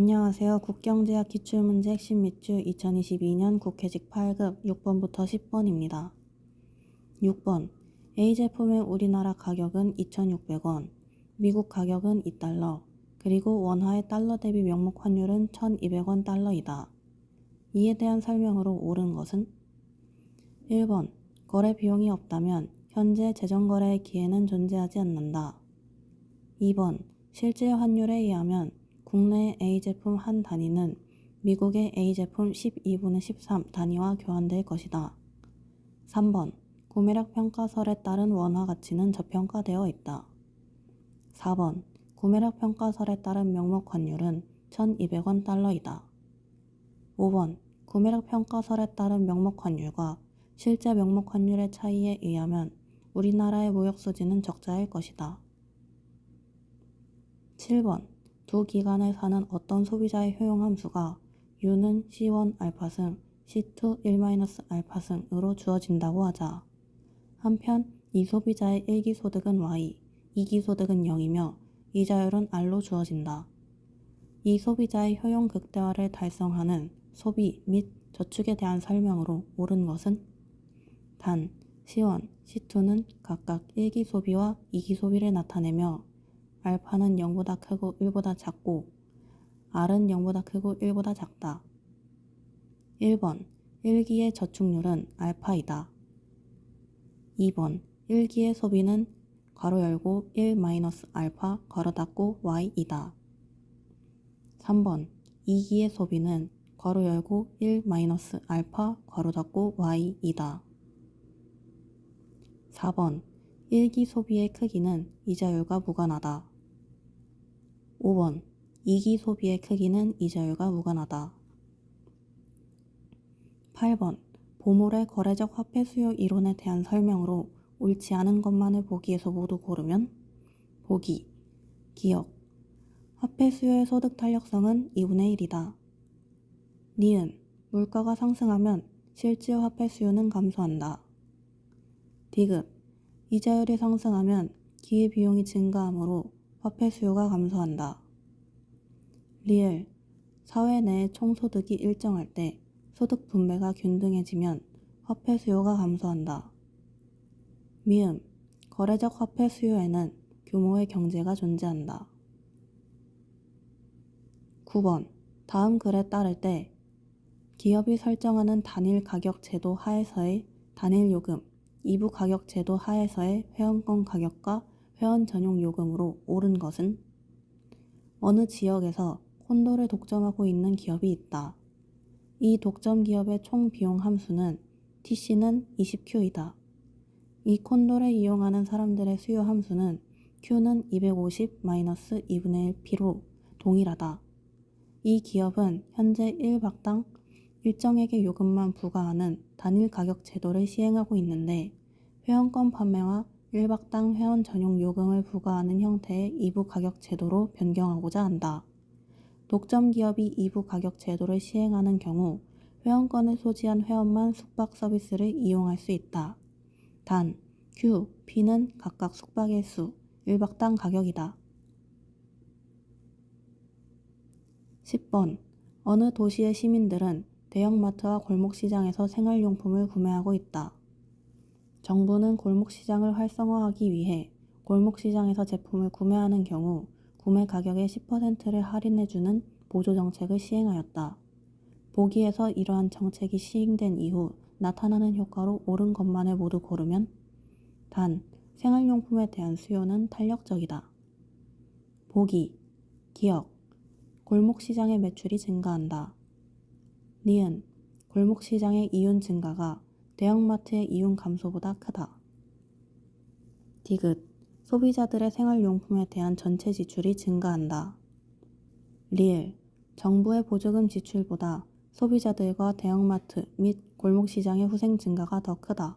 안녕하세요. 국경제약 기출문제 핵심 밑줄 2022년 국회직 8급 6번부터 10번입니다. 6번 A 제품의 우리나라 가격은 2,600원, 미국 가격은 2달러, 그리고 원화의 달러 대비 명목 환율은 1,200원 달러이다. 이에 대한 설명으로 옳은 것은 1번 거래 비용이 없다면 현재 재정거래의 기회는 존재하지 않는다. 2번 실제 환율에 의하면 국내 A 제품 한 단위는 미국의 A 제품 12분의 13 단위와 교환될 것이다. 3번 구매력 평가설에 따른 원화 가치는 저평가되어 있다. 4번 구매력 평가설에 따른 명목 환율은 1,200원 달러이다. 5번 구매력 평가설에 따른 명목 환율과 실제 명목 환율의 차이에 의하면 우리나라의 무역 수지는 적자일 것이다. 7번 두 기간을 사는 어떤 소비자의 효용 함수가 U는 C1 알파승, C2 1-알파승으로 주어진다고 하자. 한편 이 소비자의 1기 소득은 Y, 2기 소득은 0이며 이자율은 R로 주어진다. 이 소비자의 효용 극대화를 달성하는 소비 및 저축에 대한 설명으로 옳은 것은 단 C1, C2는 각각 1기 소비와 2기 소비를 나타내며 알파는 0보다 크고 1보다 작고 R은 0보다 크고 1보다 작다. 1번 1기의 저축률은 알파이다. 2번 1기의 소비는 괄호 열고 1 마이너스 알파 괄호 닫고 y이다. 3번 2기의 소비는 괄호 열고 1 마이너스 알파 괄호 닫고 y이다. 4번 1기 소비의 크기는 이자율과 무관하다. 5번 2기 소비의 크기는 이자율과 무관하다. 8번 보물의 거래적 화폐 수요 이론에 대한 설명으로 옳지 않은 것만을 보기에서 모두 고르면 보기, 기억, 화폐 수요의 소득 탄력성은 2분의 1이다. 니은, 물가가 상승하면 실제 화폐 수요는 감소한다. 디귿, 이자율이 상승하면 기회 비용이 증가하므로 화폐 수요가 감소한다. 리을, 사회 내의 총소득이 일정할 때 소득 분배가 균등해지면 화폐 수요가 감소한다. 미음, 거래적 화폐 수요에는 규모의 경제가 존재한다. 9번, 다음 글에 따를 때 기업이 설정하는 단일 가격 제도 하에서의 단일 요금, 이부 가격 제도 하에서의 회원권 가격과 회원 전용 요금으로 오른 것은 어느 지역에서 콘도를 독점하고 있는 기업이 있다. 이 독점 기업의 총 비용 함수는 TC는 20Q이다. 이 콘도를 이용하는 사람들의 수요 함수는 Q는 250-2분의 1P로 동일하다. 이 기업은 현재 1박당 일정액의 요금만 부과하는 단일 가격 제도를 시행하고 있는데 회원권 판매와 1박당 회원 전용 요금을 부과하는 형태의 2부 가격 제도로 변경하고자 한다. 독점 기업이 2부 가격 제도를 시행하는 경우 회원권을 소지한 회원만 숙박 서비스를 이용할 수 있다. 단, Q, P는 각각 숙박의 수, 1박당 가격이다. 10번. 어느 도시의 시민들은 대형마트와 골목시장에서 생활용품을 구매하고 있다. 정부는 골목시장을 활성화하기 위해 골목시장에서 제품을 구매하는 경우 구매 가격의 10%를 할인해주는 보조 정책을 시행하였다. 보기에서 이러한 정책이 시행된 이후 나타나는 효과로 옳은 것만을 모두 고르면 단, 생활용품에 대한 수요는 탄력적이다. 보기, 기억, 골목시장의 매출이 증가한다. 니은, 골목시장의 이윤 증가가 대형마트의 이윤 감소보다 크다. 디귿, 소비자들의 생활용품에 대한 전체 지출이 증가한다. 리을, 정부의 보조금 지출보다 소비자들과 대형마트 및 골목시장의 후생 증가가 더 크다.